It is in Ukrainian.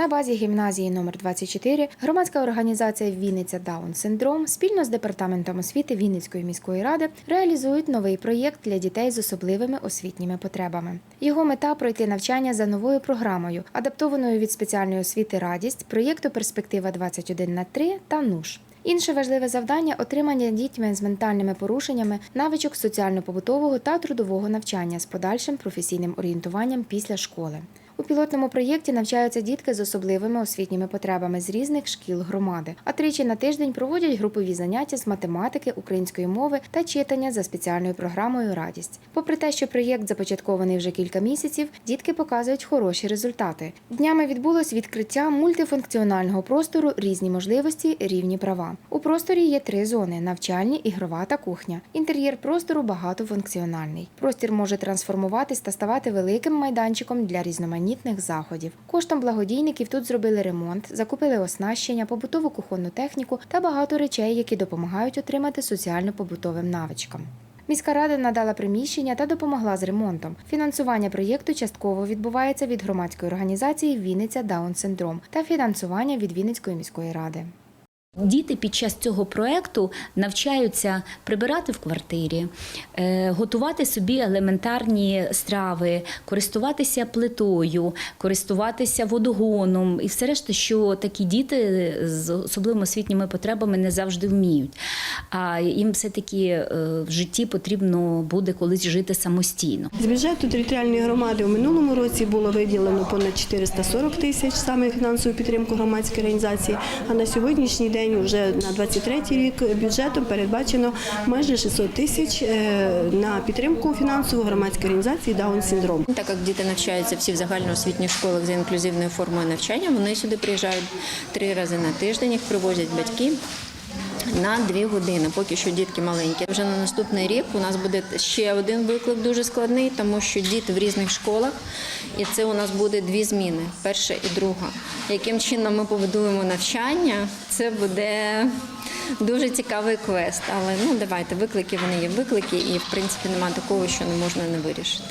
На базі гімназії номер 24 громадська організація Вінниця Даун Синдром спільно з департаментом освіти Вінницької міської ради реалізують новий проєкт для дітей з особливими освітніми потребами. Його мета пройти навчання за новою програмою, адаптованою від спеціальної освіти радість, проєкту Перспектива 21 на 3 та НУШ. Інше важливе завдання отримання дітьми з ментальними порушеннями навичок соціально-побутового та трудового навчання з подальшим професійним орієнтуванням після школи. У пілотному проєкті навчаються дітки з особливими освітніми потребами з різних шкіл громади, а тричі на тиждень проводять групові заняття з математики, української мови та читання за спеціальною програмою Радість. Попри те, що проєкт започаткований вже кілька місяців, дітки показують хороші результати. Днями відбулось відкриття мультифункціонального простору різні можливості, рівні права. У просторі є три зони: навчальні, ігрова та кухня. Інтер'єр простору багатофункціональний. Простір може трансформуватись та ставати великим майданчиком для різноманітних заходів. Коштом благодійників тут зробили ремонт, закупили оснащення, побутову кухонну техніку та багато речей, які допомагають отримати соціально-побутовим навичкам. Міська рада надала приміщення та допомогла з ремонтом. Фінансування проєкту частково відбувається від громадської організації Вінниця Даун Синдром та фінансування від Вінницької міської ради. Діти під час цього проекту навчаються прибирати в квартирі, е, готувати собі елементарні страви, користуватися плитою, користуватися водогоном і все решта, що такі діти з особливими освітніми потребами не завжди вміють. А їм все-таки е, в житті потрібно буде колись жити самостійно. З бюджету територіальної громади у минулому році було виділено понад 440 тисяч саме фінансову підтримку громадської організації. А на сьогоднішній день, вже на 23 рік, бюджетом передбачено майже 600 тисяч е, на підтримку фінансову громадської організації Даун синдром. Так як діти навчаються всі в загальноосвітніх школах за інклюзивною формою навчання, вони сюди приїжджають три рази на тиждень, їх привозять батьки. На дві години, поки що дітки маленькі. Вже на наступний рік у нас буде ще один виклик дуже складний, тому що діти в різних школах, і це у нас буде дві зміни: перша і друга. Яким чином ми побудуємо навчання? Це буде дуже цікавий квест. Але ну давайте виклики вони є виклики, і в принципі немає такого, що не можна не вирішити.